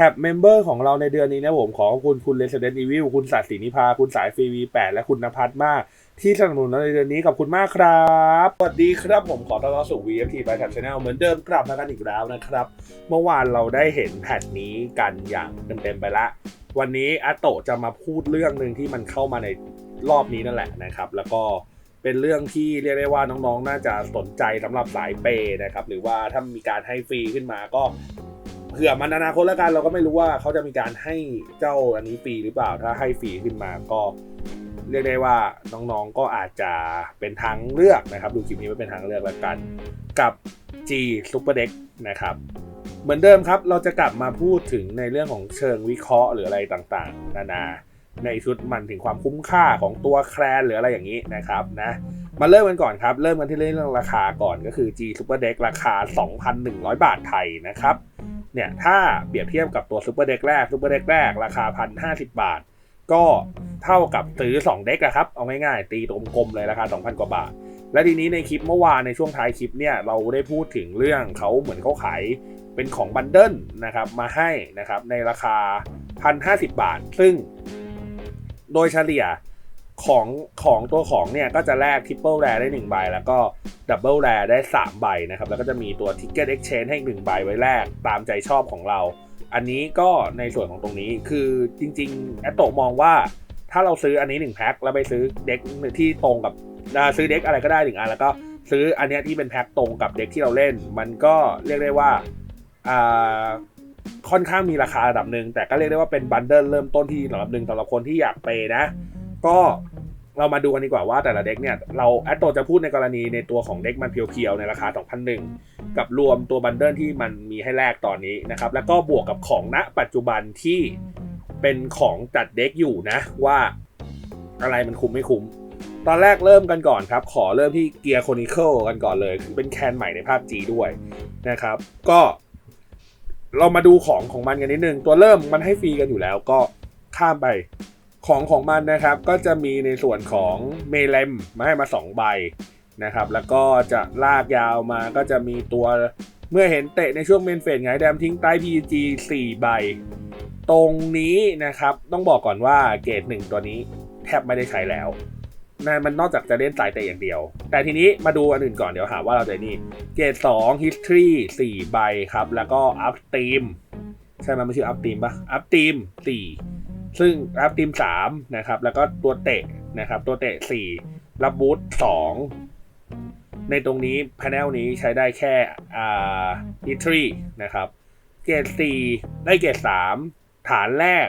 ท็บเมมเบอร์ของเราในเดือนนี้นะผมขอขอบคุณคุณ Resident Evil คุณสัตย์ศรีนิพา คุณสายฟรีวีแปดและคุณนภัสมาก ที่สนับสนุนเราในเดือนนี้ขอบคุณมากครับ สวัสดีครับผมขอต้อนรับสู่ VFT ไปแท็บชาแนลเหมือนเดิมกลับมากันอีกแล้วนะครับ เมื่อวานเราได้เห็นแพทนี้กันอย่างเต็มๆไปละ วันนี้อาโตะจะมาพูดเรื่องหนึ่งที่มันเข้ามาในรอบนี้นั่นแหละนะครับ แล้วก็เป็นเรื่องที่เรียกได้ว่าน้องๆ น่าจะสนใจสำหรับสายเปย์นะครับหรือว่าถ้ามีการให้ฟรีขึ้นมาก็ เผื่อมันอนาคตแล้วกันเราก็ไม่รู้ว่าเขาจะมีการให้เจ้าอันนี้ฟรีหรือเปล่าถ้าให้ฟรีขึ้นมาก็เรียกได้ว่าน้องๆก็อาจจะเป็นทางเลือกนะครับ ดูคลิปนี้ไว้เป็นทางเลือกแล้วกัน กับ G Super Deck นะครับ เหมือนเดิมครับเราจะกลับมาพูดถึงในเรื่องของเชิงวิเคราะห์หรืออะไรต่างๆ นานา ในชุดมันถึงความคุ้มค่าของตัวแคลนหรืออะไรอย่างนี้นะครับนะมาเริ่มกันก่อนครับ เริ่มกันที่เรื่องราคาก่อนก็คือ G Super Deck ราคา 2,100 บาทไทยนะครับ เนี่ยถ้าเปรียบเทียบกับตัว Super Deck แรก Super Deck แรกราคา1,050บาท ก็เท่ากับซื้อ2เด็กอะครับ เอาง่ายๆ ตีตรงกลมๆเลยราคา 2,000 กว่าบาท และทีนี้ในคลิปเมื่อวานในช่วงท้ายคลิปเนี่ยเราได้พูดถึงเรื่องเขาเหมือนเขาขายเป็นของบันเดิลนะครับมาให้นะครับในราคา 1,050 บาท ซึ่งโดยเฉลี่ย ของของตัวของเนี่ยก็จะแลกทริปเปิลแรได้ 1 ใบ แล้วก็ดับเบิลแรได้ 3 ใบนะครับ แล้วก็จะมีตัว Ticket Exchange ให้1ใบไว้แลกตามใจชอบของเรา อันนี้ก็ในส่วนของตรงนี้คือจริงๆแอตโตมองว่าถ้าเราซื้ออันนี้1แพ็คแล้วไปซื้อเด็กที่ตรงกับซื้อเด็กอะไรก็ได้หนึ่งอันแล้วก็ซื้ออันนี้ที่เป็นแพ็คตรงกับเด็กที่เราเล่น มันก็เรียกได้ว่าค่อนข้างมีราคาระดับหนึ่งแต่ก็เรียกได้ว่าเป็นบันเดิลเริ่มต้นที่ระดับหนึ่งสำหรับคนที่อยากเปนะ ก็เรามาดูกันดีกว่าว่าแต่ละเด็กเนี่ยเราแอตโตจะพูดในกรณีในตัวของเด็กมันเพียวๆในราคา 2,001 กับรวมตัวบันเดิลที่มันมีให้แลกตอนนี้นะครับ แล้วก็บวกกับของณปัจจุบันที่เป็นของจัดเด็กอยู่นะ ว่าอะไรมันคุ้มไม่คุ้ม ตอนแรกเริ่มกันก่อนครับ ขอเริ่มที่เกียร์โคนิเคิลกันก่อนเลยคือเป็นแคนใหม่ในภาพ G ด้วยนะครับ ก็ เรามาดูของของมันกันนิดนึงตัวเริ่มมันให้ฟรีกันอยู่แล้วก็ข้ามไป ของของมันนะครับก็จะมีในส่วนของเมเลมมาให้มา 2 ใบนะครับ แล้วก็จะลากยาวมาก็จะมีตัวเมื่อเห็นเตะในช่วงเมนเฟสไงแดมทิ้งใต้ PG 4 ใบ ตรงนี้นะครับต้องบอกก่อนว่าเกรดหนึ่งตัวนี้แทบไม่ได้ใช้แล้วนั่นมันนอกจากจะเล่นสายเตะอย่างเดียว แต่ทีนี้มาดูอันอื่นก่อนเดี๋ยวหาว่าเราจะนี่ เกรด2 history 4 ใบครับ แล้วก็ up team ใช่ไหมมันชื่อ up team ปะ up team 4 ซึ่งรับทีม3นะครับ แล้วก็ตัวเตะนะครับ ตัวเตะ4รับบูท2ในตรงนี้พ a n e l นี้ใช้ได้แค่อ่า history นะครับ เกรด4ได้เกรด3ฐานแรก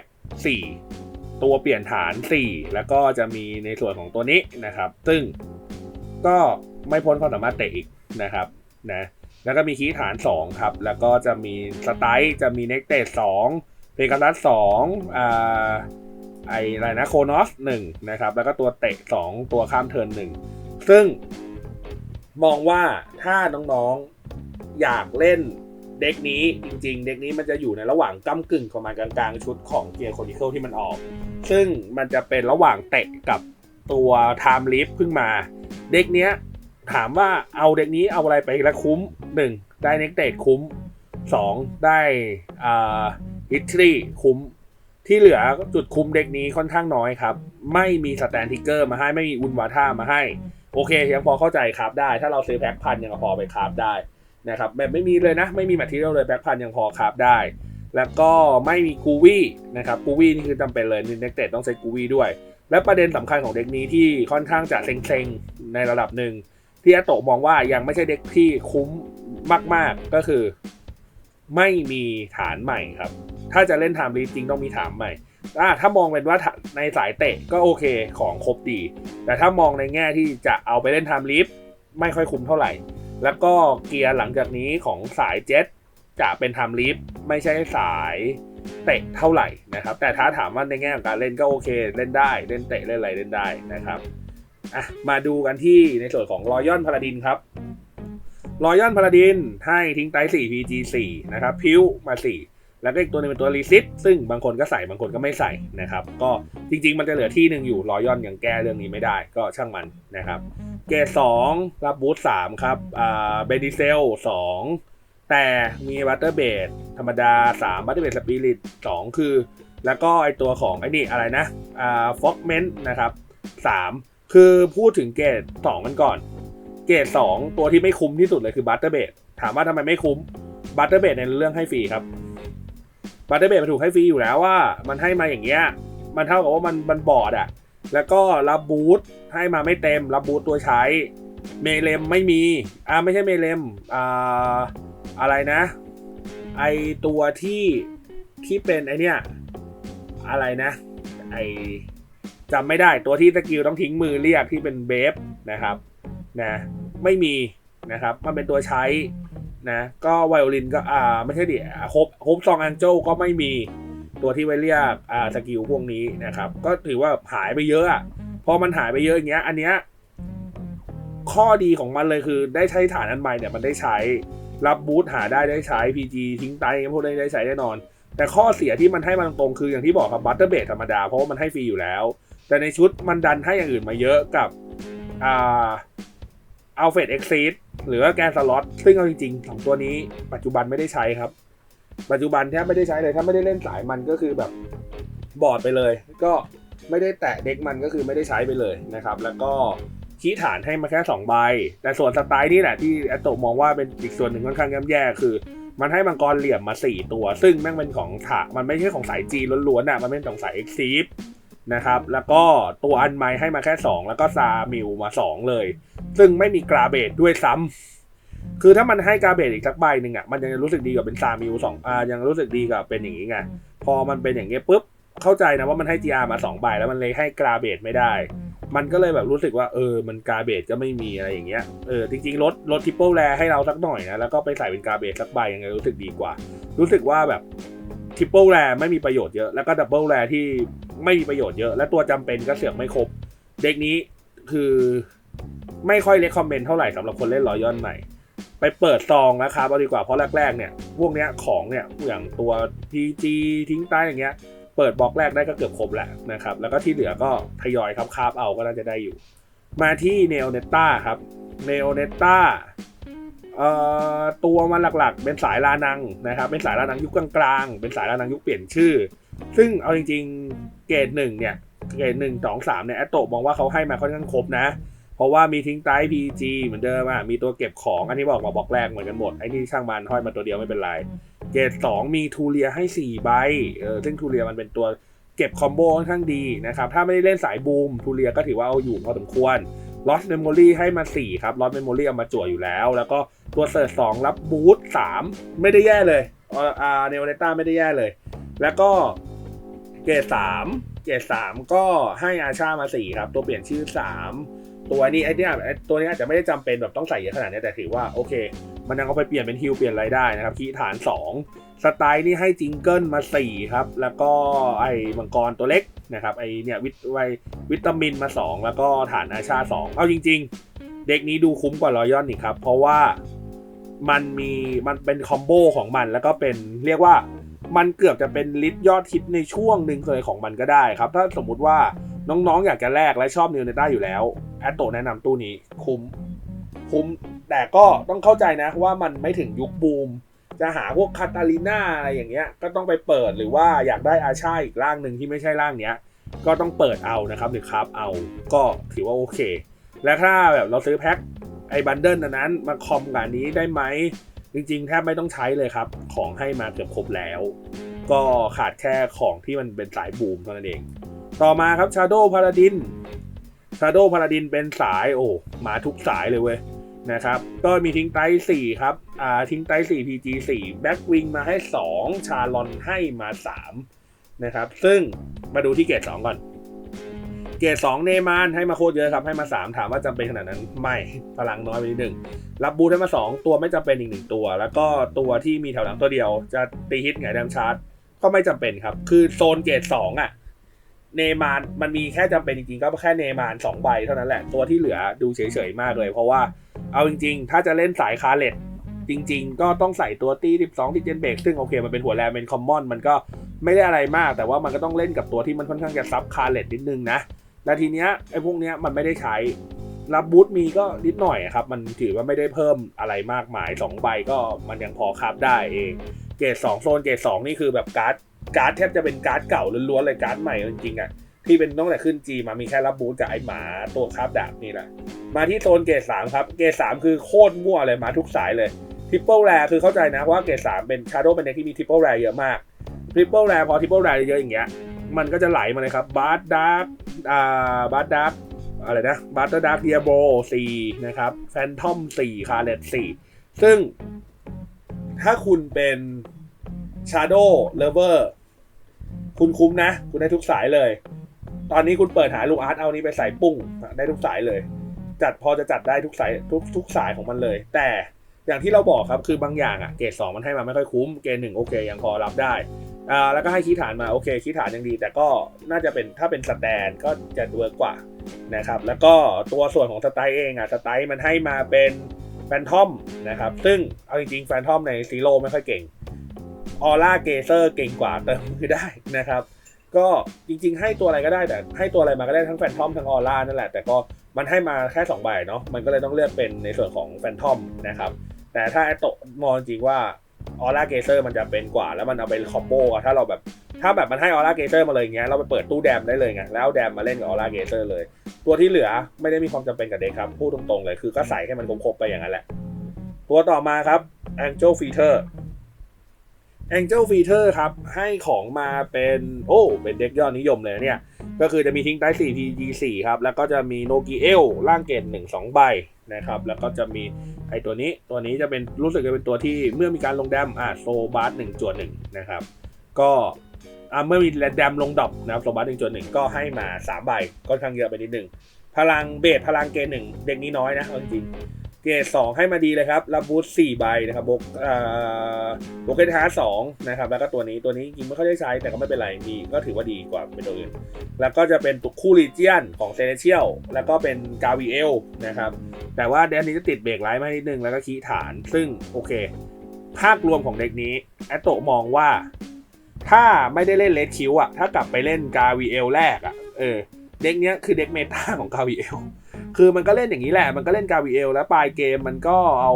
4ตัวเปลี่ยนฐาน 4 แล้วก็จะมีในส่วนของตัวนี้นะครับ ซึ่งก็ไม่พ้นความสามารถเตะอีกนะครับนะแล้วก็มีคีฐาน 2 ครับ แล้วก็จะมีสไตล์จะมีเน็กเตส2 เพกาซัสสองอ่าไออะไรนะโคโนสหนึ่งนะครับ แล้วก็ตัวเตะสองตัวข้ามเทิร์นหนึ่งซึ่งมองว่าถ้าน้องๆอยากเล่นเด็กนี้จริงๆ เด็กนี้มันจะอยู่ในระหว่างก้ากึ่งประมาณกลางๆ ชุดของเกียร์โคนิเคิลที่มันออก ซึ่งมันจะเป็นระหว่างเตะกับตัวไทม์ลิฟเพิ่งมา เด็กเนี้ยถามว่าเอาเด็กนี้เอาอะไรไปแล้วคุ้ม 1. ได้เน็กเตดคุ้ม 2. ได้อ่า ฮิตทรีคุ้ม ที่เหลือจุดคุ้มเด็กนี้ค่อนข้างน้อยครับ ไม่มีสแตนทิกเกอร์มาให้ไม่มีอุนวาท่ามาให้ โอเคยังพอเข้าใจครับได้ ถ้าเราซื้อแพ็คพันยังพอไปคราฟได้นะครับแบบไม่มีเลยนะ ไม่มีแมทเทียลเลยแพ็คพันยังพอคราฟได้ แล้วก็ไม่มีกูวี่นะครับกูวี่นี่คือจำเป็นเลยเน็กเตต้องใช้กูวี่ด้วย และประเด็นสำคัญของเด็กนี้ที่ค่อนข้างจะเซ็งๆในระดับหนึ่งที่อาโตะมองว่ายังไม่ใช่เด็กที่คุ้มมากๆก็คือ ไม่มีฐานใหม่ครับ ถ้าจะเล่นไทม์ลีจริงต้องมีฐานใหม่อ่าถ้ามองเป็นว่าในสายเตะก็โอเคของครบดี แต่ถ้ามองในแง่ที่จะเอาไปเล่นไทม์ลีฟไม่ค่อยคุ้มเท่าไหร่ แล้วก็เกียร์หลังจากนี้ของสายเจ็ตจะเป็นไทม์ลีฟไม่ใช่สายเตะเท่าไหร่นะครับ แต่ถ้าถามว่าในแง่ของการเล่นก็โอเค เล่นได้เล่นเตะเล่นอะไรเล่นได้นะครับอะมาดูกันที่ในส่วนของรอยอนพาราดินครับ รอยอนพาราดินให้ทิ้งไต4 PG 4นะครับพิ้วมา4แล้วก็อีกตัวนึงเป็นตัวรีซิตซึ่งบางคนก็ใส่บางคนก็ไม่ใส่นะครับ ก็จริง ๆ มันจะเหลือที่หนึ่งอยู่รอยอนยังแก้เรื่องนี้ไม่ได้ก็ช่างมันนะครับ เกรด2รับบูท3ครับอ่าเบดิเซล2แต่มีบัตเตอร์เบดธรรมดา3บัตเตอร์เบดสปิริต2คือ แล้วก็ไอตัวของไอ้นี่อะไรนะอ่าฟ็อกเมนต์นะครับ3คือพูดถึงเกรด2กันก่อน กรด2 ตัวที่ไม่คุ้มที่สุดเลยคือบัตเตอร์เบดถามว่าทำไมไม่คุ้มบัตเตอร์เบดในเรื่องให้ฟรีครับบัตเตอร์เบดมันถูกให้ฟรีอยู่แล้วว่า มันให้มาอย่างเงี้ยมันเท่ากับว่ามันมันบอดอะแล้วก็รับบูทให้มาไม่เต็มรับบูทตัวใช้เมเลมไม่มีอ่าไม่ใช่เมเลมอ่าอะไรนะ ไอตัวที่ที่เป็นไอเนี้ยอะไรนะ ไอจำไม่ได้ตัวที่สกิลต้องทิ้งมือเรียกที่เป็นเบฟนะครับ นะไม่มีนะครับมันเป็นตัวใช้นะก็ไวโอลินก็อ่าไม่ใช่ดิฮบฮบซองอันโจก็ไม่มีตัวที่ไว้เรียกอ่าสกิลพวกนี้นะครับ ก็ถือว่าหายไปเยอะอะพอมันหายไปเยอะอย่างเงี้ย อันเนี้ยข้อดีของมันเลยคือได้ใช้ฐานอันใหม่เนี่ยมันได้ใช้ รับบูทหาได้ได้ใช้ PG ทิ้งไตพวกนี้ได้ใช้แน่นอน แต่ข้อเสียที่มันให้มันตรงคืออย่างที่บอกครับบัตเตอร์เบดธรรมดาเพราะว่ามันให้ฟรีอยู่แล้ว แต่ในชุดมันดันให้อย่างอื่นมาเยอะกับอ่า อัลเฟดเอ็กซิสหรือว่าแกนสล็อตซึ่งเอาจริงๆสองตัวนี้ปัจจุบันไม่ได้ใช้ครับ ปัจจุบันแทบไม่ได้ใช้เลย ถ้าไม่ได้เล่นสายมันก็คือแบบบอดไปเลย ก็ไม่ได้แตะเด็กมันก็คือไม่ได้ใช้ไปเลยนะครับ แล้วก็ชี้ฐานให้มาแค่2ใบ แต่ส่วนสไตล์นี่แหละที่แอตโตมองว่าเป็นอีกส่วนหนึ่งค่อนข้างย่แย่คือ มันให้มังกรเหลี่ยมมา 4 ตัว ซึ่งแม่งเป็นของถามันไม่ใช่ของสายจีล้วนๆอะมันเป็นของสายเอ็กซีฟ นะครับ แล้วก็ตัวอันไมให้มาแค่ 2 แล้วก็ซามิวมา 2 เลย ซึ่งไม่มีกราเบดด้วยซ้ำคือถ้ามันให้กราเบดอีกสักใบหนึ่งอะมันยังรู้สึกดีกว่าเป็นซามิวสองอ่ายังรู้สึกดีกว่าเป็นอย่างนี้ไงพอมันเป็นอย่างเงี้ยปุ๊บเข้าใจนะว่ามันให้ GR มา2ใบแล้วมันเลยให้กราเบดไม่ได้ มันก็เลยแบบรู้สึกว่าเออมันกราเบจก็ไม่มีอะไรอย่างเงี้ยเออจริงๆลดลดทิปเปิลแรให้เราสักหน่อยนะแล้วก็ไปใส่เป็นกราเบจสักใบยังไงรู้สึกดีกว่า รู้สึกว่าแบบ ทิปเปิลแรไม่มีประโยชน์เยอะ แล้วก็ดับเบิลแรที่ไม่มีประโยชน์เยอะ และตัวจำเป็นก็เสือกไม่ครบ เด็กนี้คือไม่ค่อยเลคคอมเมนต์เท่าไหร่สำหรับคนเล่นรอยอนใหม่ ไปเปิดซองนะครับเอาดีกว่าเพราะแรกๆ เนี่ย พวกเนี้ยของเนี่ยอย่างตัว PG ทิ้งใต้อย่างเงี้ย เปิดบล็อกแรกได้ก็เกือบครบแหละนะครับ แล้วก็ที่เหลือก็ทยอยครับคาบเอาก็น่าจะได้อยู่ มาที่เนโอเนต้าครับเนโอเนต้า ตัวมันหลักๆ เป็นสายลานังนะครับ เป็นสายลานังยุคกลางๆ เป็นสายลานังยุคเปลี่ยนชื่อ ซึ่งเอาจริงๆ เกรดหนึ่งเนี่ย เกรดหนึ่งสองสามเนี่ยแอตโตมองว่าเขาให้มาค่อนข้างครบนะ เพราะว่ามีทิ้งไตพีจีเหมือนเดิมอะ มีตัวเก็บของ อันที่บอกมาบอกแรกเหมือนกันหมด ไอ้นี่ช่างมันห้อยมาตัวเดียวไม่เป็นไร เกรดสองมีทูเรียให้สี่ใบ เออ ซึ่งทูเรียมันเป็นตัวเก็บคอมโบค่อนข้างดีนะครับ ถ้าไม่ได้เล่นสายบูมทูเรียก็ถือว่าเอาอยู่พอสมควร Lost Memory ให้มา4ครับ Lost Memory เอามาจั่วอยู่แล้ว แล้วก็ ตัวเสิร์ช2รับบูท3ไม่ได้แย่เลยอ่าเนวเนต้าไม่ได้แย่เลย แล้วก็เกรด3เกรด3ก็ให้อาชามา4ครับ ตัวเปลี่ยนชื่อ3ตัวนี้ไอ้เนี่ยไอตัวนี้อาจจะไม่ได้จำเป็นแบบต้องใส่เยอะขนาดนี้แต่ถือว่าโอเค มันยังเอาไปเปลี่ยนเป็นฮิลเปลี่ยนอะไรได้นะครับคีฐาน 2 สไตล์นี่ให้จิงเกิลมา 4 ครับ แล้วก็ไอ้มังกรตัวเล็กนะครับไอ้เนี่ยวิตไววิตามินมา 2 แล้วก็ฐานอาชา 2 เอาจริง ๆ เด็กนี้ดูคุ้มกว่ารอยอนอีกครับ เพราะว่า มันมีมันเป็นคอมโบของมันแล้วก็เป็นเรียกว่ามันเกือบจะเป็นลิสต์ยอดฮิตในช่วงหนึ่งเลยของมันก็ได้ครับ ถ้าสมมุติว่าน้องๆ อยากจะแลกและชอบนิวเนต้าอยู่แล้วแอตโตแนะนำตู้นี้คุ้ม คุ้ม แต่ก็ต้องเข้าใจนะว่ามันไม่ถึงยุคบูม จะหาพวกคาตาลิน่าอะไรอย่างเงี้ย ก็ต้องไปเปิดหรือว่าอยากได้อาชาอีกร่างหนึ่งที่ไม่ใช่ร่างเนี้ย ก็ต้องเปิดเอานะครับหรือคราฟเอาก็ถือว่าโอเค และถ้าแบบเราซื้อแพ็ค ไอ้บันเดิลอันนั้นมาคอมกับนนี้ได้ไหม จริงๆแทบไม่ต้องใช้เลยครับ ของให้มาเกือบครบแล้ว ก็ขาดแค่ของที่มันเป็นสายบูมเท่านั้นเอง ต่อมาครับ Shadow Paladin Shadow Paladin เป็นสายโอ้มาทุกสายเลยเว้ยนะครับ ก็มีทิ้งไตสี่ครับ อ่า ทิ้งไตสี่ PG สี่แบ็กวิงมาให้ 2 ชาลอนให้มา 3 นะครับ ซึ่งมาดูที่เกรด2ก่อน เกรด2เนมานให้มาโคตรเยอะครับให้มา 3 ถามว่าจำเป็นขนาดนั้นไม่พลังน้อยไปนิดหนึ่งรับบูทให้มา 2 ตัวไม่จำเป็นอีกหนึ่งตัว แล้วก็ตัวที่มีแถวหลังตัวเดียว จะตีฮิตไงแดมชาร์จก็ไม่จำเป็นครับ คือโซนเกรด2อะเนมานมันมีแค่จำเป็นจริงๆก็แค่เนมาน2ใบเท่านั้นแหละตัวที่เหลือดูเฉยๆมากเลย เพราะว่าเอาจริง ๆ ถ้าจะเล่นสายคาเลตจริง ๆ ก็ต้องใส่ตัวตี12ที่เจนเบรกซึ่งโอเคมันเป็นหัวแรมเป็นคอมมอนมันก็ไม่ได้อะไรมากแต่ว่ามันก็ต้องเล่นกับตัวที่มันค่อนข้างจะซับคาเลตนิดนึงนะ และทีเนี้ยไอ้พวกเนี้ยมันไม่ได้ใช้รับบูทมีก็นิดหน่อยครับ มันถือว่าไม่ได้เพิ่มอะไรมากมาย 2 ใบก็มันยังพอคับได้เอง เกรด2โซนเกรด2นี่คือแบบการ์ดการ์ดแทบจะเป็นการ์ดเก่าล้วนๆเลยการ์ดใหม่จริงๆอะที่เป็นตั้งแต่ขึ้นจีมามีแค่รับบูทกับไอหมาตัวคาบดาบนี่แหละมาที่โซนเกรด3ครับ เกรด3คือโคตรมั่วเลยมาทุกสายเลยทริปเปิลแรคือเข้าใจนะว่าเกรด3เป็นชาร์โดเป็นเด็กที่มีทริปเปิลแรเยอะมากทริปเปิลแรพอทริปเปิลแรเยอะอย่างเงี้ย มันก็จะไหลมาเลยครับบาร์ดาร์กอ่าบาร์ดาร์กอะไรนะบาร์ดาร์กเดียโบสี่นะครับแฟนทอมสี่คาร์เลตสี่ซึ่งถ้าคุณเป็น Shadow Lover คุณคุ้มนะ คุณได้ทุกสายเลย ตอนนี้คุณเปิดหาลูกอาร์ตเอานี้ไปใส่ปุ้ง ได้ทุกสายเลย จัดพอจะจัดได้ทุกสายทุกทุกสายของมันเลย แต่อย่างที่เราบอกครับคือบางอย่างอะเกรดสองมันให้มาไม่ค่อยคุ้ม เกรดหนึ่งโอเคยังพอรับได้ อ่าแล้วก็ให้คีย์ฐานมาโอเคคีย์ฐานยังดี แต่ก็น่าจะเป็นถ้าเป็นสแตนก็จะเวิร์กกว่านะครับแล้วก็ตัวส่วนของสไตล์เองอะสไตล์มันให้มาเป็นแฟนทอมนะครับซึ่งเอาจริงๆแฟนทอมในซีโร่ไม่ค่อยเก่งออร่าเกเซอร์เก่งกว่าเติมมือได้นะครับก็จริง ๆ ให้ตัวอะไรก็ได้แต่ให้ตัวอะไรมาก็ได้ทั้งแฟนทอมทั้งออร่านั่นแหละแต่ก็มันให้มาแค่2ใบเนาะมันก็เลยต้องเลือกเป็นในส่วนของแฟนทอมนะครับแต่ถ้าไอโตะมองจริงว่า ออร่าเกเซอร์มันจะเป็นกว่าแล้วมันเอาไปคอมโบอะถ้าเราแบบถ้าแบบมันให้ออร่าเกเซอร์มาเลยอย่างเงี้ยเราไปเปิดตู้แดมได้เลยไงแล้วแดมมาเล่นกับออร่าเกเซอร์เลย ตัวที่เหลือไม่ได้มีความจำเป็นกับเด็กครับ พูดตรงๆเลยคือก็ใส่ให้มันครบๆไปอย่างนั้นแหละ ตัวต่อมาครับ Angel Feature Angel Feature ครับให้ของมาเป็นโอ้เป็นเด็กยอดนิยมเลยเนี่ย ก็คือจะมีทิ้งใต้4 PG 4 ครับแล้วก็จะมีโนกิเอลล่างเกต1 2ใบ นะครับ แล้วก็จะมีไอตัวนี้ตัวนี้จะเป็นรู้สึกจะเป็นตัวที่เมื่อมีการลงแดมอะโซบาร์หนึ่งจวดหนึ่งนะครับ ก็อ่าเมื่อมีแดมลงดรอปนะครับโซบาร์หนึ่งจวดหนึ่งก็ให้มา3ใบค่อนข้างเยอะไปนิดหนึ่งพลังเบสพลังเกตหนึ่งเด็กนี้น้อยนะเอาจริงๆ เกรดสองให้มาดีเลยครับ รับบูสสี่ใบนะครับบกอ่าบกเกทาสองนะครับ แล้วก็ตัวนี้ตัวนี้จริงไม่ค่อยได้ใช้แต่ก็ไม่เป็นไรมีก็ถือว่าดีกว่าเป็นตัวอื่น แล้วก็จะเป็นตุกคู่ลีเจียนของเซเนเชียลแล้วก็เป็นกาวีเอลนะครับ แต่ว่าเดนนี้จะติดเบรกไลท์มานิดนึงแล้วก็คีย์ฐาน ซึ่งโอเค ภาพรวมของเด็กนี้แอตโตมองว่า ถ้าไม่ได้เล่นเลดคิวอะถ้ากลับไปเล่นกาวีเอลแรกอะเออเด็กเนี้ยคือเด็กเมตาของกาวีเอล คือมันก็เล่นอย่างนี้แหละ มันก็เล่นกาวีเอลแล้วปลายเกมมันก็เอา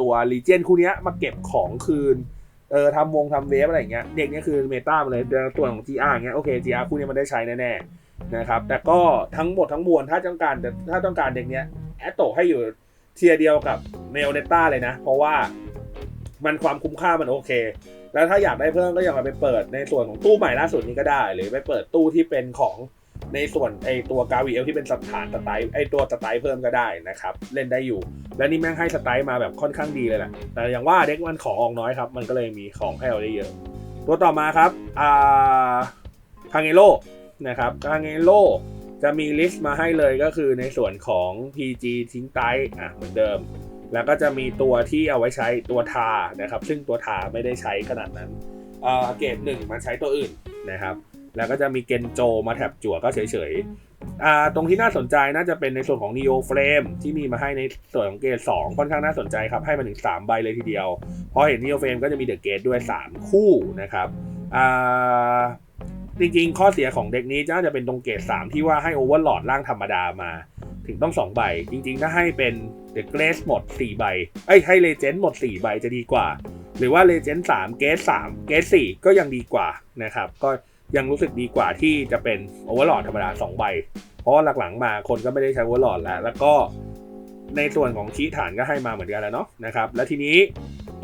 ตัวลีเจนคู่นี้มาเก็บของคืน เออทำวงทำเวฟอะไรอย่างเงี้ย เด็กเนี้ยคือเมตามาเลยตัวของ GR อย่างเงี้ย โอเค GR คู่นี้มันได้ใช้แน่ๆนะครับ แต่ก็ทั้งหมดทั้งมวลถ้าต้องการถ้าต้องการเด็กเนี้ยแอตโตให้อยู่เทียร์เดียวกับเมลเนต้าเลยนะ เพราะว่ามันความคุ้มค่ามันโอเค แล้วถ้าอยากได้เพิ่มก็อย่างไปเปิดในส่วนของตู้ใหม่ล่าสุดนี้ก็ได้ หรือไปเปิดตู้ที่เป็นของ ในส่วนไอตัวกาวีเอลที่เป็นสถานสไตล์ไอตัวสไตล์เพิ่มก็ได้นะครับ เล่นได้อยู่ และนี่แม่งให้สไตล์มาแบบค่อนข้างดีเลยแหละแต่อย่างว่าเด็กมันของออกน้อยครับ มันก็เลยมีของให้เราได้เยอะ ตัวต่อมาครับอ่าคางเอโลนะครับคางเอโลจะมีลิสต์มาให้เลยก็คือในส่วนของ PG ทิ้งไตอะเหมือนเดิม แล้วก็จะมีตัวที่เอาไว้ใช้ตัวทานะครับ ซึ่งตัวทาไม่ได้ใช้ขนาดนั้นเอ่อเกรดหนึ่งมาใช้ตัวอื่นนะครับ แล้วก็จะมีเกนโจมาแถบจั่วก็เฉยๆอ่าตรงที่น่าสนใจน่าจะเป็นในส่วนของ Neo Frame ที่มีมาให้ในส่วนของเกรด2ค่อนข้างน่าสนใจครับ ให้มาถึง 3 ใบเลยทีเดียว พอเห็น Neo Frame ก็จะมีเดอะเกตด้วย 3 คู่นะครับอ่าจริงๆ ข้อเสียของเด็กนี้น่าจะเป็นตรงเกรด3ที่ว่าให้ Overlord ร่างธรรมดามา ถึงต้อง 2 ใบ จริงๆ ถ้าให้เป็น The Grace หมด 4 ใบเอ้ยให้ Legend หมด 4 ใบจะดีกว่า หรือว่า Legend 3 Grace 3 Grace 4ก็ยังดีกว่านะครับก็ ยังรู้สึกดีกว่าที่จะเป็นโอเวอร์หลอดธรรมดา2ใบ เพราะาหลังๆมาคนก็ไม่ได้ใช้โอเวอร์หลอดแล้ว แล้วก็ในส่วนของชี้ฐานก็ให้มาเหมือนกันแล้วเนาะนะครับ แล้วทีนี้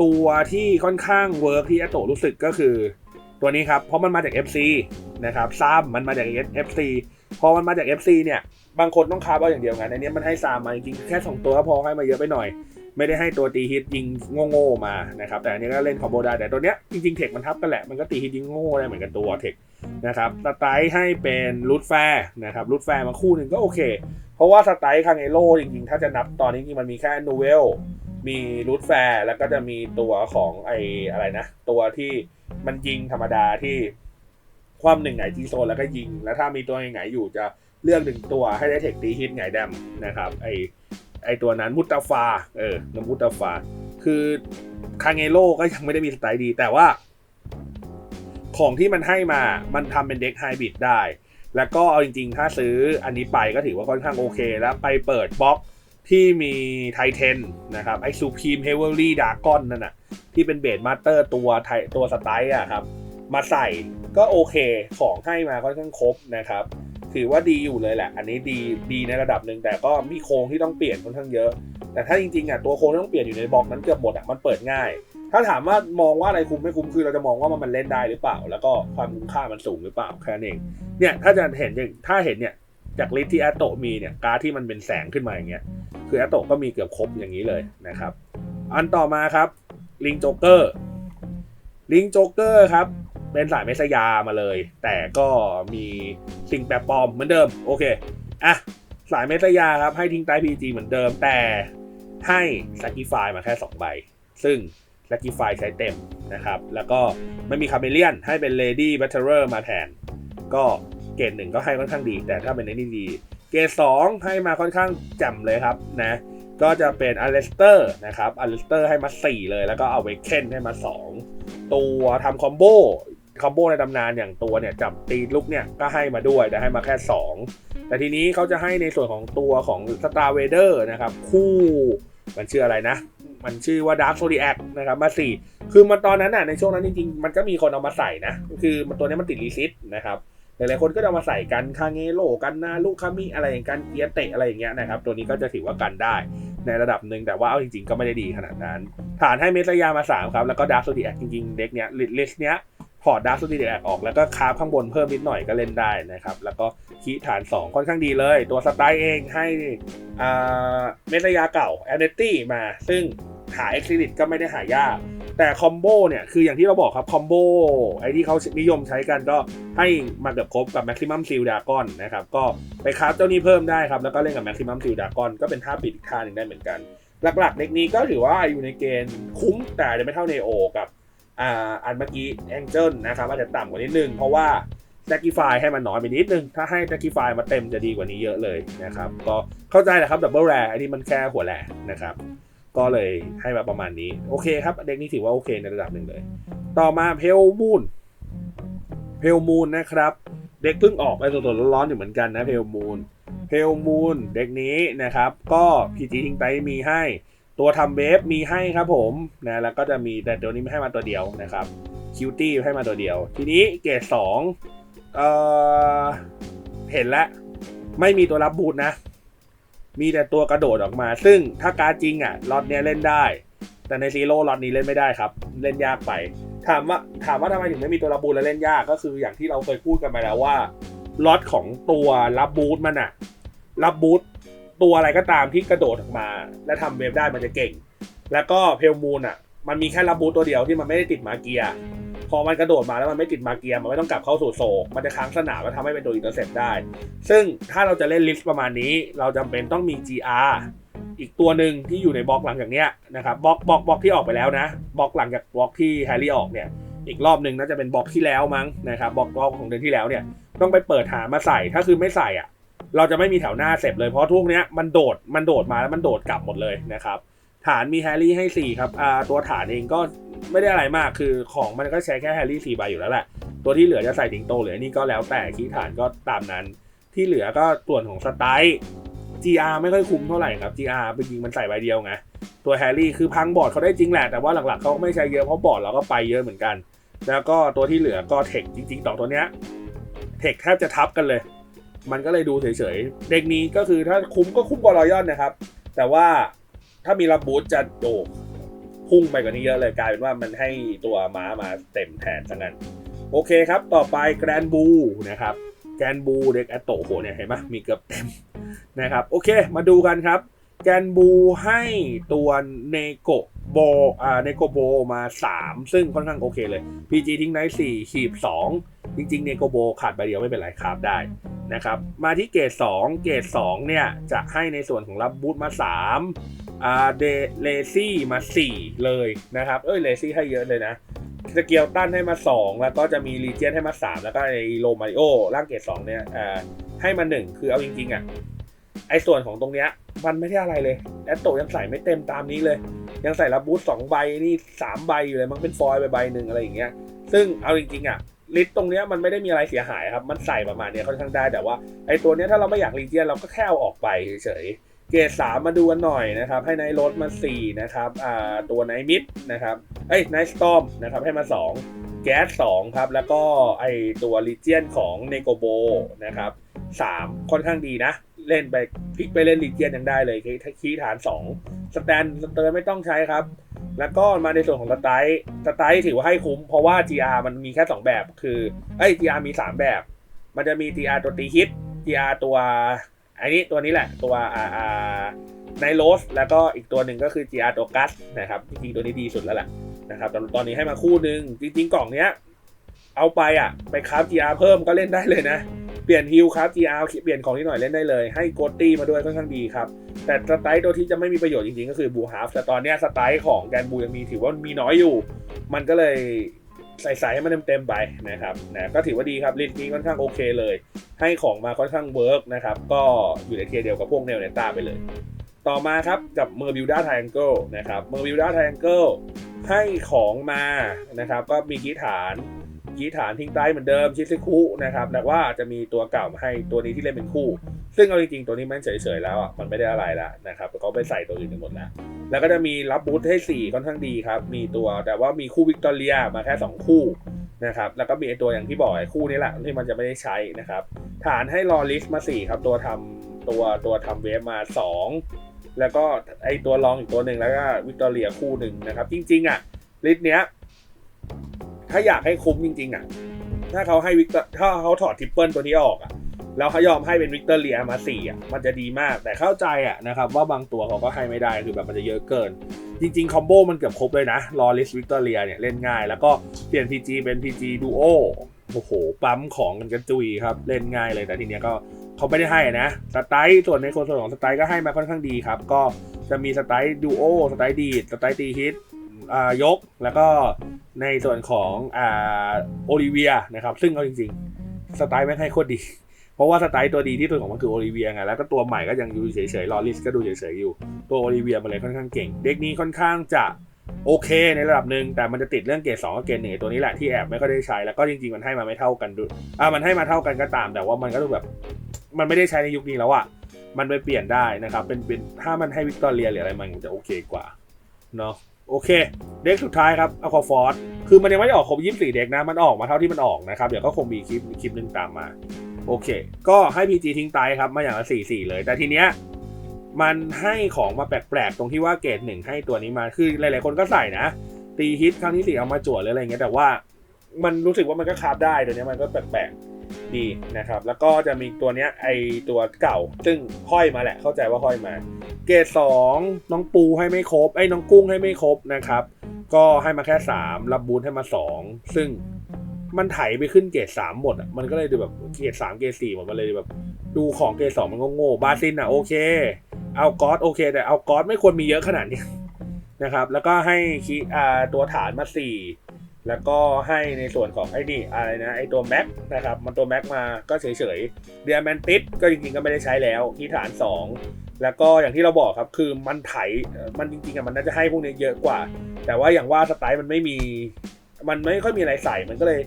ตัวที่ค่อนข้างเวิร์กที่แอตโตรู้สึกก็คือ ตัวนี้ครับ เพราะมันมาจาก FC นะครับซ้ำมันมาจาก FC พอมันมาจาก FC เนี่ยบางคนต้องคาบเอาอย่างเดียวไงในนี้มันให้ซามมาจริงๆแค่ 2 ตัวก็พอให้มาเยอะไปหน่อย ไม่ได้ให้ตัวตีฮิตยิงโง่ๆมานะครับแต่อันนี้ก็เล่นคอมโบได้แต่ตัวเนี้ยจริงๆเทคมันทับกันแหละมันก็ตีฮิตยิงโง่ได้เหมือนกันตัวเทคนะครับสไตล์ให้เป็นรูทแฟร์นะครับรูทแฟร์มาคู่หนึ่งก็โอเค เพราะว่าสไตล์คางเอโร่จริงๆ ถ้าจะนับตอนนี้จริงมันมีแค่นูเวลมีรูทแฟร์แล้วก็จะมีตัวของไออะไรนะ ตัวที่มันยิงธรรมดาที่ความหนึ่งไหนจีโซนแล้วก็ยิง แล้วถ้ามีตัวไหนอยู่จะเลือกหนึ่งตัวให้ได้เทคตีฮิตไงแดมนะครับไอ ไอตัวนั้นมุตตาฟาเออน้ำมุตตาฟา คือคางเอโร่ก็ยังไม่ได้มีสไตล์ดี แต่ว่า ของที่มันให้มามันทำเป็นเด็กไฮบริดได้ แล้วก็เอาจริง ๆ ถ้าซื้ออันนี้ไปก็ถือว่าค่อนข้างโอเคแล้วไปเปิดบล็อกที่มีไทเทนนะครับ ไอซูพีมเฮเวอรี่ดากอนนั่นน่ะ ที่เป็นเบสมาสเตอร์ตัวไทตัวสไตล์อะครับ มาใส่ก็โอเคของให้มาค่อนข้างครบนะครับ ถือว่าดีอยู่เลยแหละ อันนี้ดีดีในระดับหนึ่งแต่ก็มีโครงที่ต้องเปลี่ยนค่อนข้างเยอะ แต่ถ้าจริงๆอะตัวโครงที่ต้องเปลี่ยนอยู่ในบล็อกนั้นเกือบหมดอะมันเปิดง่าย ถ้าถามว่ามองว่าอะไรคุ้มไม่คุ้มคือเราจะมองว่ามันเล่นได้หรือเปล่า แล้วก็ความคุ้มค่ามันสูงหรือเปล่าแค่นั้นเองเนี่ยถ้าจะเห็นอย่างถ้าเห็นเนี่ยจากลิสต์ที่แอตโตมีเนี่ยการ์ดที่มันเป็นแสงขึ้นมาอย่างเงี้ยคือแอตโตก็มีเกือบครบอย่างนี้เลยนะครับ อันต่อมาครับลิงโจเกอร์ลิงโจเกอร์ครับ เป็นสายเมสยามาเลย แต่ก็มีสิ่งแปลกปลอมเหมือนเดิม โอเคอะสายเมสยาครับให้ทิ้งใต้ PG เหมือนเดิม แต่ให้สกิฟายมาแค่ 2 ใบ ซึ่งสกิฟายใช้เต็มนะครับ แล้วก็ไม่มีคาเมเลียน ให้เป็น Lady b a t t e r e r มาแทน ก็เกรดหนึ่งก็ให้ค่อนข้างดี แต่ถ้าเป็นในนี่ดี เกรดสองให้มาค่อนข้างจ่มเลยครับนะก็จะเป็นอเลสเตอร์นะครับอเลสเตอร์ให้มา 4 เลย แล้วก็เอาเวกเคนให้มา 2 ตัวทำคอมโบ คอมโบในตำนานอย่างตัวเนี่ยจับตีลุกเนี่ยก็ให้มาด้วยแต่ให้มาแค่ 2 แต่ทีนี้เขาจะให้ในส่วนของตัวของสตาร์เวเดอร์นะครับ คู่มันชื่ออะไรนะ มันชื่อว่าดาร์ z โซ i แอคนะครับมา 4 คือมันตอนนั้นน่ะในช่วงนั้นจริงๆ มันก็มีคนเอามาใส่นะ คือมันตัวนี้มันติดรีซิตนะครับหลายๆคนก็จะเอามาใส่กันคาเงโลกันนาลูกคามิอะไรอย่างกันเกียเตะอะไรอย่างเงี้ยนะครับตัวนี้ก็จะถือว่ากันได้ในระดับหนึ่งแต่ว่าเอาจริงๆก็ไม่ได้ดีขนาดนั้น ฐานให้เมสยามา 3 ครับ แล้วก็ดาร์ z โซ i แอคจริงๆเด็กเนี้ยลิสเนี้ย ถอร์ดดาร์ z โซ i แอคออกแล้วก็คาบข้างบนเพิ่มนิดหน่อยก็เล่นได้นะครับ แล้วก็คีฐาน 2 ค่อนข้างดีเลย ตัวสไตล์เองให้เมสยาเก่าแอนเนตี้มา ซึ่งหาเอ็กซิลิตก็ไม่ได้หายาก แต่คอมโบเนี่ย คืออย่างที่เราบอกครับ คอมโบไอ้ที่เขานิยมใช้กันก็ให้มาเกือบครบกับ Maximum Seal Dragon นะครับ ก็ไปคราฟเจ้านี้เพิ่มได้ครับ แล้วก็เล่นกับ Maximum Seal Dragon ก็เป็นท่าปิดอีกท่าหนึ่งได้เหมือนกัน หลักๆเด็กนี้ก็ถือว่าอยู่ในเกณฑ์คุ้มแต่จะไม่เท่าเนโอกับ อ่าอันเมื่อกี้ Angel นะครับอาจจะต่ำกว่านิดนึงเพราะว่า s a c r i f y ให้มันน้อยไปนิดนึง ถ้าให้ s a c r i f y มาเต็มจะดีกว่านี้เยอะเลยนะครับ ก็เข้าใจแหละครับ Double Rare อันนี้มันแค่หัวแหล่นะครับ ก็เลยให้มาประมาณนี้ โอเคครับ เด็กนี้ถือว่าโอเคในระดับหนึ่งเลย ต่อมาเพลมูนเพลมูนนะครับ เด็กเพิ่งออกไปสดๆร้อนๆอยู่เหมือนกันนะเพลมูนเพลมูนเด็กนี้นะครับ ก็พีจีทิ้งไปมีให้ ตัวทำเวฟมีให้ครับผมนะแล้วก็จะมีแต่ตัวนี้ไม่ให้มาตัวเดียวนะครับคิวตี้ให้มาตัวเดียว ทีนี้เกรดสองเอ่อเห็นแล้วไม่มีตัวรับบูทนะ มีแต่ตัวกระโดดออกมา ซึ่งถ้าการจริงอะล็อตเนี้ยเล่นได้ แต่ในซีโร่ล็อตนี้เล่นไม่ได้ครับ เล่นยากไป ถามว่าถามว่าทำไมถึงไม่มีตัวรับบูทแล้วเล่นยากก็คืออย่างที่เราเคยพูดกันไปแล้วว่าล็อตของตัวรับบูทมันอะรับบูท ตัวอะไรก็ตามที่กระโดดออกมา และทำเวฟได้มันจะเก่ง แล้วก็เพลมูนอะ มันมีแค่รับบูตัวเดียวที่มันไม่ได้ติดมาเกียร์พอมันกระโดดมาแล้วมันไม่ติดมาเกียร์มันไม่ต้องกลับเข้าสู่โซมันจะค้างสนามแล้วทำให้เป็นตัวอินเตอร์เซปได้ ซึ่งถ้าเราจะเล่นลิสต์ประมาณนี้ เราจำเป็นต้องมี GR อีกตัวหนึ่งที่อยู่ในบล็อกหลังจากเนี้ยนะครับบล็อกบล็อกบล็อกที่ออกไปแล้วนะบล็อกหลังจากบล็อกที่แฮร์รี่ออกเนี่ยอีกรอบหนึ่งน่าจะเป็นบล็อกที่แล้วมั้งนะครับบล็อกบล็อกของเดือนที่แล้วเนี่ยต้องไปเปิดหามาใส่ถ้าคือไม่ใส่อะ เราจะไม่มีแถวหน้าเสร็จเลยเพราะทุกเนี้ยมันโดดมันโดดมาแล้วมันโดดกลับหมดเลยนะครับฐานมีแฮร์รี่ให้4ครับอ่าตัวฐานเองก็ไม่ได้อะไรมากคือของมันก็ใช้แค่แฮร์รี่4ใบอยู่แล้วแหละ ตัวที่เหลือจะใส่ถิงโตหรือนี่ก็แล้วแต่คีย์ฐานก็ตามนั้น ที่เหลือก็ส่วนของสไตล์ GR ไม่ค่อยคุ้มเท่าไหร่ครับ GR เป็นจริงมันใส่ใบเดียวไงตัวแฮร์รี่คือพังบอร์ดเขาได้จริงแหละแต่ว่าหลักๆเขาไม่ใช้เยอะเพราะบอร์ดเราก็ไปเยอะเหมือนกัน แล้วก็ตัวที่เหลือก็เทคจริงๆสองตัวเนี้ยเทคแทบจะทับกันเลย มันก็เลยดูเฉยๆ เด็กนี้ก็คือถ้าคุ้มก็คุ้มกว่ารอยอนนะครับ แต่ว่าถ้ามีรับบูทจะโดพุ่งไปกว่านี้เยอะเลยกลายเป็นว่ามันให้ตัวม้ามาเต็มแทนซะงั้น โอเคครับ ต่อไปแกรนบูนะครับแกนบูเด็กแอตโตโหเนี่ยเห็นไหมมีเกือบเต็มนะครับ โอเคมาดูกันครับ แกนบูให้ตัวเนโกโบอ่าเนโกโบมา 3 ซึ่งค่อนข้างโอเคเลย PG ทิ้งได้4ขีบ2จริงๆ เนโกโบขาดใบเดียวไม่เป็นไรขาบได้ นะครับมาที่เกรด2 เกรด2เนี่ยจะให้ในส่วนของรับบูทมา3อ่าเดเลซี่มา 4 เลยนะครับเอ้ยเลซี่ให้เยอะเลยนะสเกียวตันให้มา 2 แล้วก็จะมีรีเจนให้มา 3 แล้วก็ไอโรมาริโอร่างเกรด2เนี่ยอ่าให้มา 1 คือเอาจริงๆอะไอส่วนของตรงเนี้ยมันไม่ได้อะไรเลยแอตโตยังใส่ไม่เต็มตามนี้เลย ยังใส่รับบูทสองใบนี่สามใบอยู่เลยมันเป็นฟอยล์ไปใบหนึ่งอะไรอย่างเงี้ยซึ่งเอาจริงๆอะ ลิสต์ตรงเนี้ยมันไม่ได้มีอะไรเสียหายครับ มันใส่ประมาณเนี้ยค่อนข้างได้แต่ว่าไอ้ตัวเนี้ยถ้าเราไม่อยากรีเจียนเราก็แค่เอาออกไปเฉยเกรดสามมาดูกันหน่อยนะครับ ให้ไนท์รดมาสี่นะครับอ่าตัวไนท์มิดนะครับเอ้ยไนท์สตอมนะครับให้มาสองแก๊สสองครับแล้วก็ไอตัวลีเจียนของเนโกโบนะครับสามค่อนข้างดีนะ เล่นไปพลิกไปเล่นลีเจียนยังได้เลยคีฐานสองสแตนสเตอร์ไม่ต้องใช้ครับ แล้วก็มาในส่วนของสไตล์สไตล์ถือว่าให้คุ้ม เพราะว่า GR มันมีแค่ 2 แบบ คือเอ้ GR มี 3 แบบ มันจะมี GR ตัวตีฮิต GR ตัวอันนี้ตัวนี้แหละตัวอ่าอ่าไนโรสแล้วก็อีกตัวหนึ่งก็คือ GR ตัวกัสนะครับจริงๆตัวนี้ดีสุดแล้วแหละนะครับตอนนี้ให้มาคู่หนึ่งจริงๆกล่องเนี้ยเอาไปอะไปคราฟ GR เพิ่มก็เล่นได้เลยนะ เปลี่ยนฮิลครับ GR เปลี่ยนของนิดหน่อยเล่นได้เลย ให้โกตี้มาด้วยค่อนข้างดีครับ แต่สไตล์ตัวที่จะไม่มีประโยชน์จริงๆ ก็คือบูฮาร์ฟแต่ตอนเนี้ยสไตล์ของแกนบูยังมีถือว่ามีน้อยอยู่ มันก็เลยใส่ๆให้มันเต็มๆไปนะครับนะก็ถือว่าดีครับลิสต์นี้ค่อนข้างโอเคเลย ให้ของมาค่อนข้างเวิร์กนะครับ ก็อยู่ในเทียเดียวกับพวกเนลเนต้าไปเลย ต่อมาครับกับเมอร์บิวด้าไทแองเกิลนะครับเมอร์บิวด้าไทแองเกิลให้ของมานะครับ ก็มีกีฐานกีฐานทิ้งใต้เหมือนเดิมชิซิคุนะครับแต่ว่าจะมีตัวเก่ามาให้ตัวนี้ที่เล่นเป็นคู่ ซึ่งเอาจริงๆตัวนี้มันเฉยๆแล้วอะมันไม่ได้อะไรแล้วนะครับเขาไปใส่ตัวอื่นกันหมดแล้ว แล้วก็จะมีรับบูทให้ 4 ค่อนข้างดีครับ มีตัวแต่ว่ามีคู่วิกตอเรียมาแค่ 2 คู่นะครับแล้วก็มีตัวอย่างที่บอกไอคู่นี้แหละที่มันจะไม่ได้ใช้นะครับฐานให้รอลิสต์มา4ครับตัวทำตัวตัวทำเวฟมา 2 แล้วก็ไอตัวรองอีกตัวหนึ่งแล้วก็วิกตอเรียคู่หนึ่งนะครับ จริงๆอะลิสต์เนี้ยถ้าอยากให้คุ้มจริง ๆ อะ ถ้าเขาให้วิกตอถ้าเขาถอดทริปเปิลตัวนี้ออกอะ แล้วเขายอมให้เป็นวิกเตอร์เลียมาสี่อะมันจะดีมากแต่เข้าใจอะนะครับว่าบางตัวเขาก็ให้ไม่ได้คือแบบมันจะเยอะเกิน จริงๆ คอมโบมันเกือบครบเลยนะรอลิสวิกเตอร์เลียเนี่ยเล่นง่าย แล้วก็เปลี่ยน PG เป็น PG Duo โอ้โห ปั๊มของกันกระจุยครับ เล่นง่ายเลยแต่ทีเนี้ยก็เขาไม่ได้ให้นะสไตล์ส่วนในคนส่วนของสไตล์ก็ให้มาค่อนข้างดีครับ ก็จะมีสไตล์ดูโอสไตล์ดีดสไตล์ตีฮิตอ่ายกแล้วก็ในส่วนของอ่าโอลิเวียนะครับ ซึ่งเอาจริง ๆ สไตล์ไม่งให้โคตรดี เพราะว่าสไตล์ตัวดีที่สุดของมันคือโอลิเวียไงแล้วก็ตัวใหม่ก็ยังอยู่เฉยๆลอริสก็ดูเฉยๆอยู่ ตัวโอลิเวียมันเลยค่อนข้างเก่ง เด็กนี้ค่อนข้างจะโอเคในระดับหนึ่งแต่มันจะติดเรื่องเกรดสองกับเกรดหนึ่งตัวนี้แหละที่แอบไม่ค่อยได้ใช้แล้วก็จริงๆมันให้มาไม่เท่ากันด้วยอ่ามันให้มาเท่ากันก็ตาม แต่ว่ามันก็ดูแบบ มันไม่ได้ใช้ในยุคนี้แล้วอะมันไปเปลี่ยนได้นะครับเป็นเป็นถ้ามันให้วิกตอเรียหรืออะไรมันจะโอเคกว่าเนาะ โอเค เด็กสุดท้ายครับอควาฟอร์ดคือมันยังไม่ได้ออกครบ24เด็กนะ มันออกมาเท่าที่มันออกนะครับ เดี๋ยวก็คงมีคลิปคลิปหนึ่งตามมา โอเค ก็ให้ PG ทิ้งไตครับมาอย่างละ4-4เลย แต่ทีเนี้ยมันให้ของมาแปลกๆ ตรงที่ว่าเกรดหนึ่งให้ตัวนี้มา คือหลายๆคนก็ใส่นะ ตีฮิตครั้งที่สี่เอามาจวดหรืออะไรเงี้ย แต่ว่ามันรู้สึกว่ามันก็คาบได้ตัวนี้มันก็แปลกๆ ดีนะครับแล้วก็จะมีตัวเนี้ยไอตัวเก่า ซึ่งห้อยมาแหละเข้าใจว่าห้อยมา เกรดสองน้องปูให้ไม่ครบไอ้น้องกุ้งให้ไม่ครบนะครับ ก็ให้มาแค่สามรับบูทให้มาสองซึ่งมันไถไปขึ้นเกรดสามหมดอะมันก็เลยดูแบบเกรดสามเกรดสี่หมดมันเลยแบบ ดูของเกรดสองมันก็โง่บาซินอะโอเค เอากอสโอเค แต่เอากอสไม่ควรมีเยอะขนาดนี้นะครับ แล้วก็ให้คีอ่าตัวฐานมาสี่ แล้วก็ให้ในส่วนของไอ้นี่อะไรนะไอ้ตัวแม็กนะครับมันตัวแม็กมาก็เฉยๆเดียแมนติสก็จริงๆก็ไม่ได้ใช้แล้วคีฐาน 2 แล้วก็อย่างที่เราบอกครับคือมันไถมันจริงๆอะมันน่าจะให้พวกนี้เยอะกว่า แต่ว่าอย่างว่าสไตล์มันไม่มี มันไม่ค่อยมีอะไรใส่มันก็เลย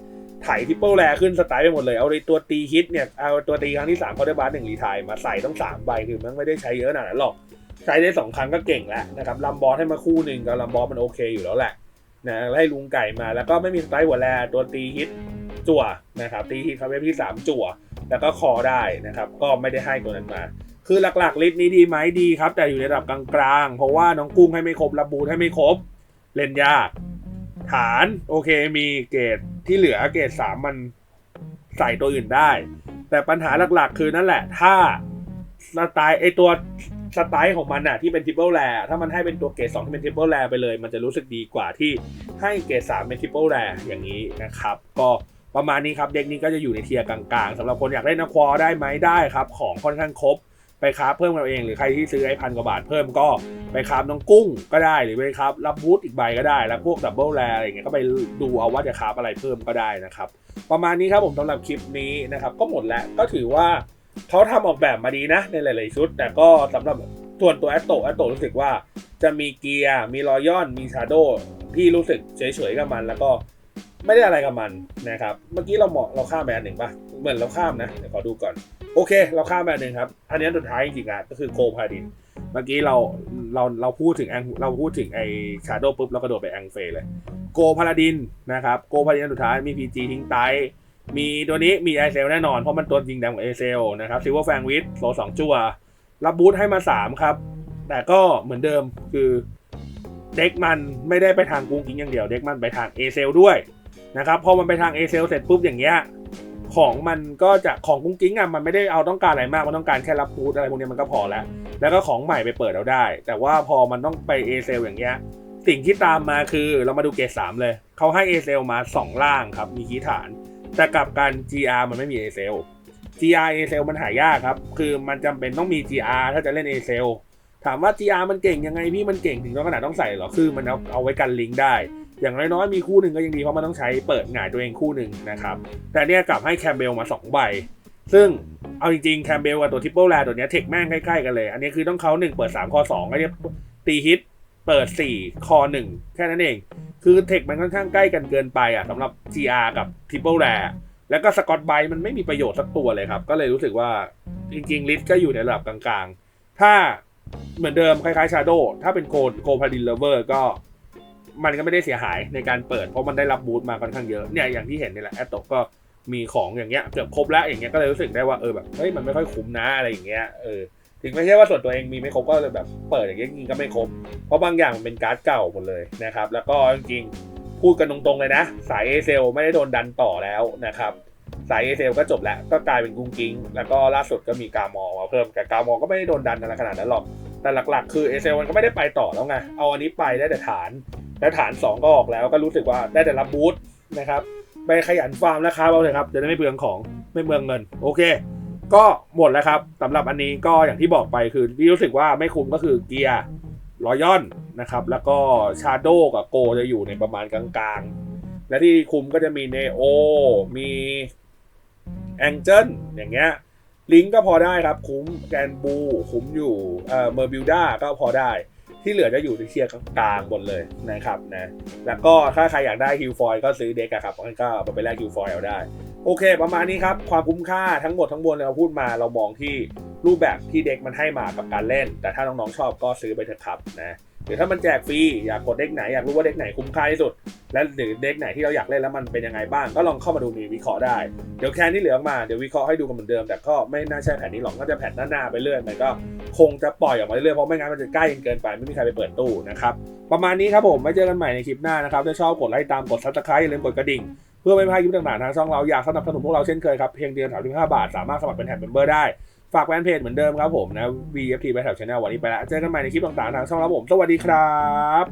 ไถทิปเปิลแรขึ้นสไตล์ไปหมดเลย เอาเลยตัวตีฮิตเนี่ยเอาตัวตีครั้งที่3ามเขาได้บาร์หนึ่งรีไทายมาใส่ต้อง3ใบคือมันไม่ได้ใช้เยอะขนาดนั้นหรอกใช้ได้ 2 ครั้งก็เก่งแล้วนะครับลัมบอสให้มาคู่หนึ่งกับลัมบอสมันโอเคอยู่แล้วแหละ นะให้ลุงไก่มาแล้วก็ไม่มีสไตล์หัวแรตัวตีฮิตจั่วนะครับตีฮิตคาเวฟที่ 3 จั่ว แล้วก็คอได้นะครับ ก็ไม่ได้ให้ตัวนั้นมา คือหลักๆลิสต์นี้ดีไหมดีครับ แต่อยู่ในระดับกลางๆ เพราะว่าน้องกุ้งให้ไม่ครบรับบูทให้ไม่ครบ เล่นยาก ฐานโอเคมีเกรดที่เหลือเกรดสามมันใส่ตัวอื่นได้ แต่ปัญหาหลักๆ คือนั่นแหละ ถ้าสไตล์ไอตัว สไตล์ของมันอะที่เป็นทริปเปิลแรถ้ามันให้เป็นตัวเกรดสองที่เป็นทริปเปิลแรไปเลย มันจะรู้สึกดีกว่าที่ให้เกรดสามเป็นทริปเปิลแรอย่างนี้นะครับ ก็ประมาณนี้ครับ เด็กนี้ก็จะอยู่ในเทียร์กลางๆสำหรับคนอยากเล่นนักควอได้ไหมได้ครับ ของค่อนข้างครบไปคราฟเพิ่มกันเอาเองหรือใครที่ซื้อไอ้พันกว่าบาทเพิ่มก็ไปคราฟน้องกุ้งก็ได้หรือไปคราฟรับบูทอีกใบก็ได้ แล้วพวกดับเบิลแรอะไรเงี้ยก็ไปดูเอาว่าจะคราฟอะไรเพิ่มก็ได้นะครับ ประมาณนี้ครับผมสำหรับคลิปนี้นะครับ ก็หมดแล้วก็ถือว่า เขาทำออกแบบมาดีนะในหลาย ๆ ชุด แต่ก็สำหรับส่วนตัวแอตโตแอตโตรู้สึกว่าจะมีเกียร์มีรอยอนมีชาโดที่รู้สึกเฉย ๆ กับมัน แล้วก็ไม่ได้อะไรกับมันนะครับ เมื่อกี้เราเหมาะเราข้ามไปอันหนึ่งปะเหมือนเราข้ามนะเดี๋ยวขอดูก่อน โอเค เราข้ามไปอันหนึ่งครับ อันนี้สุดท้ายจริงๆอะก็คือโกพาดิน เมื่อกี้เราเราเราพูดถึงแองเราพูดถึงไอชาโดปุ๊บเรากระโดดไปแองเฟเลย โกพาราดินนะครับ โกพาราดินสุดท้ายมี PG ทิ้งไต มีตัวนี้มีไอเซลแน่นอน เพราะมันตัวจริงแดงของเอเซลนะครับซิลเวอร์แฟงวิทโซสองจั่วรับบูทให้มา 3 ครับ แต่ก็เหมือนเดิมคือเด็กมันไม่ได้ไปทางกุ้งกิ้งอย่างเดียว เด็กมันไปทางเอเซลด้วยนะครับพอมันไปทางเอเซลเสร็จปุ๊บอย่างเงี้ยของมันก็จะของกุ้งกิ้งอะมันไม่ได้เอาต้องการอะไรมากมันต้องการแค่รับบูทอะไรพวกนี้มันก็พอแล้ว แล้วก็ของใหม่ไปเปิดเราได้ แต่ว่าพอมันต้องไปเอเซลอย่างเงี้ยสิ่งที่ตามมาคือเรามาดูเกรดสามเลยเขาให้เอเซลมา 2 ล่างครับมีคีฐาน แต่กลับกัน GR มันไม่มีเอเซล GR เอเซลมันหายากครับ คือมันจำเป็นต้องมี GR ถ้าจะเล่นเอเซลถามว่า GR มันเก่งยังไงพี่มันเก่งถึงขนาดต้องใส่หรอ คือมันเอาเอาไว้กันลิงก์ได้ อย่างน้อยๆมีคู่หนึ่งก็ยังดีเพราะมันต้องใช้เปิดหงายตัวเองคู่หนึ่งนะครับ แต่เนี่ยกลับให้แคมเบลมา 2 ใบ ซึ่งเอาจริงๆแคมเบลกับตัวทิปเปิลแลตัวเนี้ยเทคแม่งใกล้ๆกันเลย อันนี้คือต้องเขา1เปิด3คอ2ไอ้เนี่ยตีฮิตเปิด 4 คอ 1 แค่นั้นเอง คือเทคมันค่อนข้างใกล้กันเกินไปอะสำหรับ GR กับ Triple Rare แล้วก็สกอตไบมันไม่มีประโยชน์สักตัวเลยครับ ก็เลยรู้สึกว่าจริงๆลิสก็อยู่ในระดับกลางๆ ถ้าเหมือนเดิมคล้ายๆ Shadow ถ้าเป็นโคโคพาดินเลเวอร์ก็ มันก็ไม่ได้เสียหายในการเปิดเพราะมันได้รับบูทมาค่อนข้างเยอะเนี่ยอย่างที่เห็นนี่แหละแอตโตก็มีของอย่างเงี้ยเกือบครบแล้วอย่างเงี้ยก็เลยรู้สึกได้ว่าเออแบบเฮ้ยมันไม่ค่อยคุ้มนะอะไรอย่างเงี้ยเออ ถึงไม่ใช่ว่าส่วนตัวเองมีไม่ครบก็เลยแบบเปิดอย่างเงี้ยจริงก็ไม่ครบ เพราะบางอย่างมันเป็นการ์ดเก่าหมดเลยนะครับ แล้วก็จริงๆพูดกันตรงๆเลยนะ สายเอเซลไม่ได้โดนดันต่อแล้วนะครับสายเอเซลก็จบแล้วก็กลายเป็นกุ้งกิ้งแล้วก็ล่าสุดก็มีกามอมาเพิ่มแต่กามอก็ไม่ได้โดนดันอะไรขนาดนั้นหรอก แต่หลักๆ คือเอเซลมันก็ไม่ได้ไปต่อแล้วไงเอาอันนี้ไปได้แต่ฐานแล้ฐาน 2 ก็ออกแล้วก็รู้สึกว่าได้แต่รับบูทนะครับไปขยันฟาร์มแล้วครับเอาเลยครับจะได้ไม่เปลืองของไม่เปลืองเงิน โอเค ก็หมดแล้วครับสำหรับอันนี้ก็อย่างที่บอกไปคือที่รู้สึกว่าไม่คุ้มก็คือเกียร์รอยอนนะครับ แล้วก็ชาโดกับโกจะอยู่ในประมาณกลางๆ และที่คุ้มก็จะมีเนโอมีแองเจิลอย่างเงี้ยลิงก์ก็พอได้ครับคุ้มแกนบูคุ้มอยู่เอ่อเมอร์บิวด้าก็พอได้ ที่เหลือจะอยู่ในเชียร์กลางบนเลยนะครับนะแล้วก็ถ้าใครอยากได้ฮิลฟอยก็ซื้อเด็กอะครับก็เอาไปแลกฮิลฟอยเอาได้ โอเค ประมาณนี้ครับ ความคุ้มค่าทั้งหมดทั้งมวลเราพูดมาเรามองที่รูปแบบที่เด็กมันให้มากับการเล่น แต่ถ้าน้องๆชอบก็ซื้อไปเถอะครับนะ หรือถ้ามันแจกฟรีอยากกดเด็กไหนอยากรู้ว่าเด็กไหนคุ้มค่าที่สุด และหรือเด็กไหนที่เราอยากเล่นแล้วมันเป็นยังไงบ้าง ก็ลองเข้ามาดูมีวิเคราะห์ได้เดี๋ยวแคนที่เหลือมาเดี๋ยววิเคราะห์ให้ดูกันเหมือนเดิม แต่ก็ไม่น่าใช่แผนนี้หรอกก็จะแผนหน้าๆไปเรื่อยมันก็คงจะปล่อยออกมาเรื่อยๆเพราะไม่งั้นมันจะใกล้เกินไปไม่มีใครไปเปิดตู้นะครับประมาณนี้ครับผมไว้เจอกันใหม่ในคลิปหน้านะครับถ้าชอบกดไลค์ตามกดซับสไครต์อย่าลืมกดกระดิ่งเพื่อไม่พลาดคลิปต่างๆทางช่องเราอยากสนับสนุนพวกเราเช่นเคยครับเพียงเดือน35บาท สามารถสมัครเป็นแท็บเมมเบอร์ได้ ฝากแฟนเพจเหมือนเดิมครับผมนะ VFT ไปแถวช anel วันนี้ไปแล้วเจอกันใหม่ในคลิปต่างๆทางช่องรับผม สวัสดีครับ